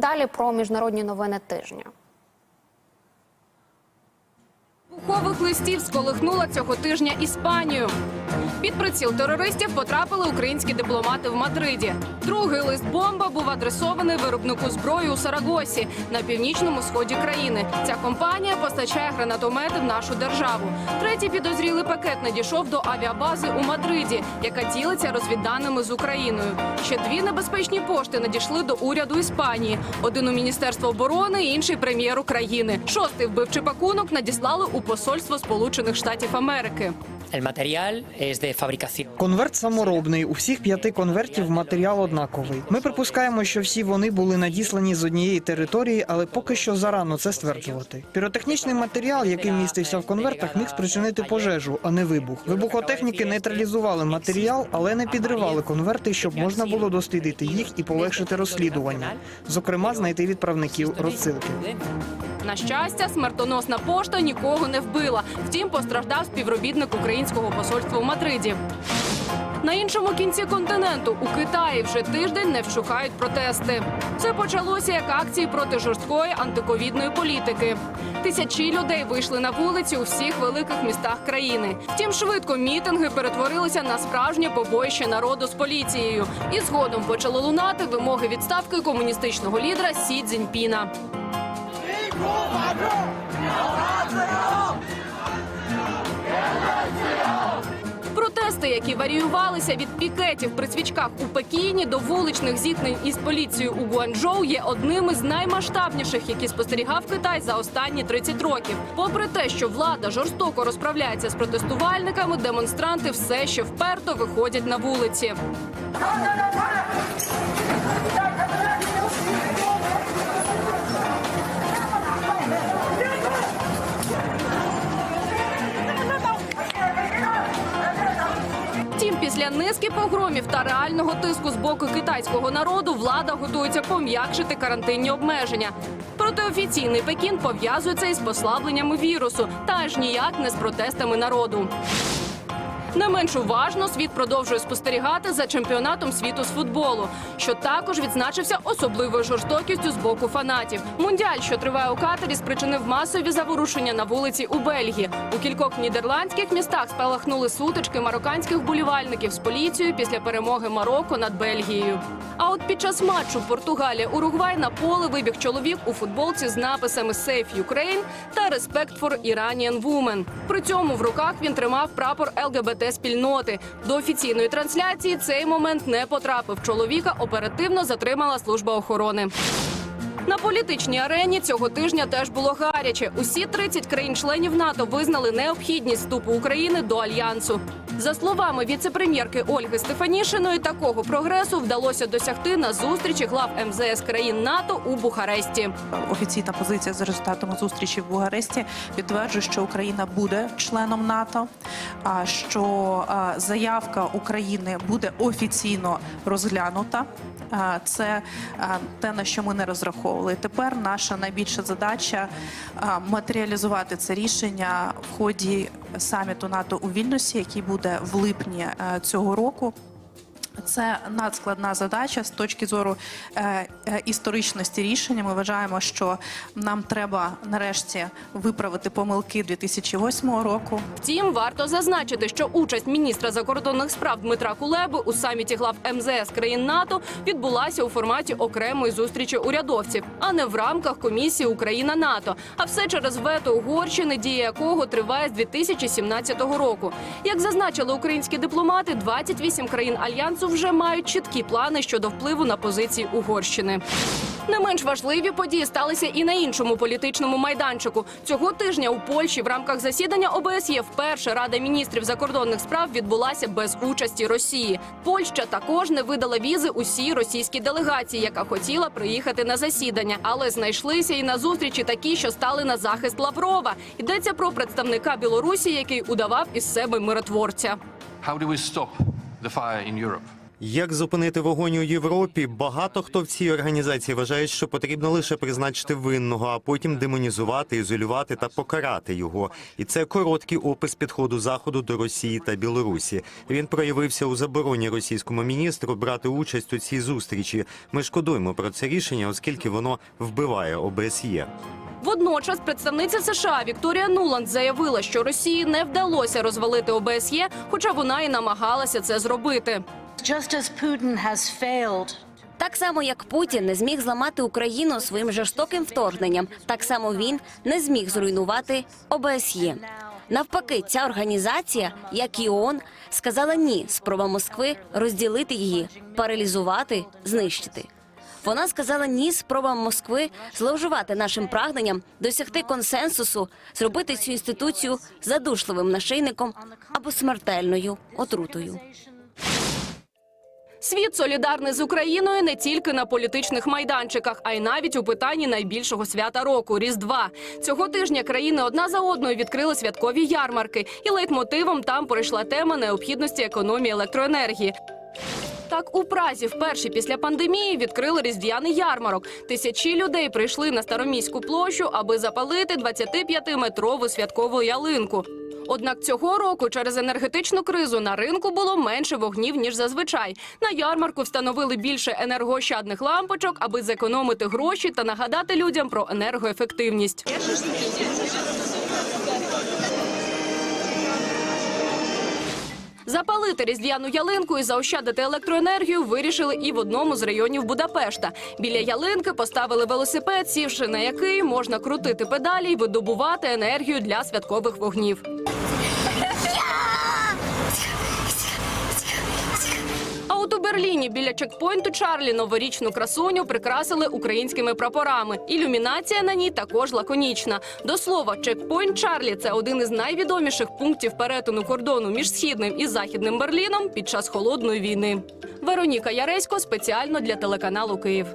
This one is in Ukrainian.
Далі про міжнародні новини тижня. Вибухових листів сколихнула цього тижня Іспанію. Під приціл терористів потрапили українські дипломати в Мадриді. Другий лист бомба був адресований виробнику зброї у Сарагосі на північному сході країни. Ця компанія постачає гранатомети в нашу державу. Третій підозрілий пакет надійшов до авіабази у Мадриді, яка ділиться розвідданими з Україною. Ще дві небезпечні пошти надійшли до уряду Іспанії: один у міністерство оборони, інший прем'єру країни. Шостий вбивчий пакунок надіслали у посольство Сполучених Штатів Америки. Конверт саморобний. У всіх п'яти конвертів матеріал однаковий. Ми припускаємо, що всі вони були надіслані з однієї території, але поки що зарано це стверджувати. Піротехнічний матеріал, який містився в конвертах, міг спричинити пожежу, а не вибух. Вибухотехніки нейтралізували матеріал, але не підривали конверти, щоб можна було дослідити їх і полегшити розслідування. Зокрема, знайти відправників розсилки. На щастя, смертоносна пошта нікого не вбила. Втім, постраждав співробітник українського посольства у Мадриді. На іншому кінці континенту у Китаї вже тиждень не вщухають протести. Це почалося як акції проти жорсткої антиковідної політики. Тисячі людей вийшли на вулиці у всіх великих містах країни. Втім, швидко мітинги перетворилися на справжнє побоїще народу з поліцією. І згодом почали лунати вимоги відставки комуністичного лідера Сі Цзіньпіна. Протести, які варіювалися від пікетів при свічках у Пекіні до вуличних зіткнень із поліцією у Гуанчжоу, є одним із наймасштабніших, які спостерігав Китай за останні 30 років. Попри те, що влада жорстоко розправляється з протестувальниками, демонстранти все ще вперто виходять на вулиці. Низки погромів та реального тиску з боку китайського народу влада готується пом'якшити карантинні обмеження. Проте офіційний Пекін пов'язується із послабленнями вірусу та аж ніяк не з протестами народу. Не менш уважно світ продовжує спостерігати за чемпіонатом світу з футболу, що також відзначився особливою жорстокістю з боку фанатів. Мундіаль, що триває у Катарі, спричинив масові заворушення на вулиці у Бельгії. У кількох нідерландських містах спалахнули сутички марокканських болівальників з поліцією після перемоги Марокко над Бельгією. А от під час матчу Португалія Уругвай на поле вибіг чоловік у футболці з написами «Save Ukraine» та «Respect for Iranian Women». При цьому в руках він тримав прапор ЛГБТ спільноти. До офіційної трансляції цей момент не потрапив. Чоловіка оперативно затримала служба охорони. На політичній арені цього тижня теж було гаряче. Усі 30 країн-членів НАТО визнали необхідність вступу України до альянсу. За словами віце-прем'єрки Ольги Стефанішиної, такого прогресу вдалося досягти на зустрічі глав МЗС країн НАТО у Бухаресті. офіційна позиція за результатами зустрічі в Бугаресті підтверджує, що Україна буде членом НАТО. Що заявка України буде офіційно розглянута. Це те, на що ми не розраховували. Тепер наша найбільша задача матеріалізувати це рішення в ході саміту НАТО у Вільнюсі, який буде в липні е, цього року. Це надскладна задача з точки зору е, е, історичності рішення. Ми вважаємо, що нам треба нарешті виправити помилки 2008 року. Втім, варто зазначити, що участь міністра закордонних справ Дмитра Кулеби у саміті глав МЗС країн НАТО відбулася у форматі окремої зустрічі урядовців, а не в рамках комісії Україна НАТО. А все через вето Угорщини, дія якого триває з 2017 року. Як зазначили українські дипломати, 28 країн альянсу вже мають чіткі плани щодо впливу на позиції Угорщини. Не менш важливі події сталися і на іншому політичному майданчику. Цього тижня у Польщі в рамках засідання ОБСЄ вперше Рада міністрів закордонних справ відбулася без участі Росії. Польща також не видала візи усій російській делегації, яка хотіла приїхати на засідання, але знайшлися і на зустрічі такі, що стали на захист Лаврова. Йдеться про представника Білорусі, який удавав із себе миротворця. How do we stop the fire in Europe? Як зупинити вогонь у Європі? Багато хто в цій організації вважає, що потрібно лише призначити винного, а потім демонізувати, ізолювати та покарати його. І це короткий опис підходу заходу до Росії та Білорусі. Він проявився у забороні російському міністру брати участь у цій зустрічі. Ми шкодуємо про це рішення, оскільки воно вбиває ОБСЄ. Водночас представниця США Вікторія Нуланд заявила, що Росії не вдалося розвалити ОБСЄ, хоча вона і намагалася це зробити. Just as Putin Так само, як Путін не зміг зламати Україну своїм жорстоким вторгненням, так само він не зміг зруйнувати ОБСЄ. Навпаки, ця організація, як і ООН, сказала ні спробам Москви розділити її, паралізувати, знищити. Вона сказала ні спробам Москви зловживати нашим прагненням, досягти консенсусу, зробити цю інституцію задушливим нашийником або смертельною отрутою. Світ солідарний з Україною не тільки на політичних майданчиках, а й навіть у питанні найбільшого свята року Різдва. Цього тижня країни одна за одною відкрили святкові ярмарки, і лейтмотивом там пройшла тема необхідності економії електроенергії. Так, у Празі вперше після пандемії відкрили різдвяний ярмарок. Тисячі людей прийшли на староміську площу, аби запалити 25-метрову святкову ялинку. Однак цього року через енергетичну кризу на ринку було менше вогнів ніж зазвичай. На ярмарку встановили більше енергоощадних лампочок, аби зекономити гроші та нагадати людям про енергоефективність. Запалити різдвяну ялинку і заощадити електроенергію вирішили і в одному з районів Будапешта. Біля ялинки поставили велосипед, сівши на який можна крутити педалі й видобувати енергію для святкових вогнів. От у Берліні біля чекпоінту Чарлі новорічну красуню прикрасили українськими прапорами. Ілюмінація на ній також лаконічна. До слова, чекпоінт Чарлі це один із найвідоміших пунктів перетину кордону між східним і західним Берліном під час холодної війни. Вероніка Яресько спеціально для телеканалу Київ.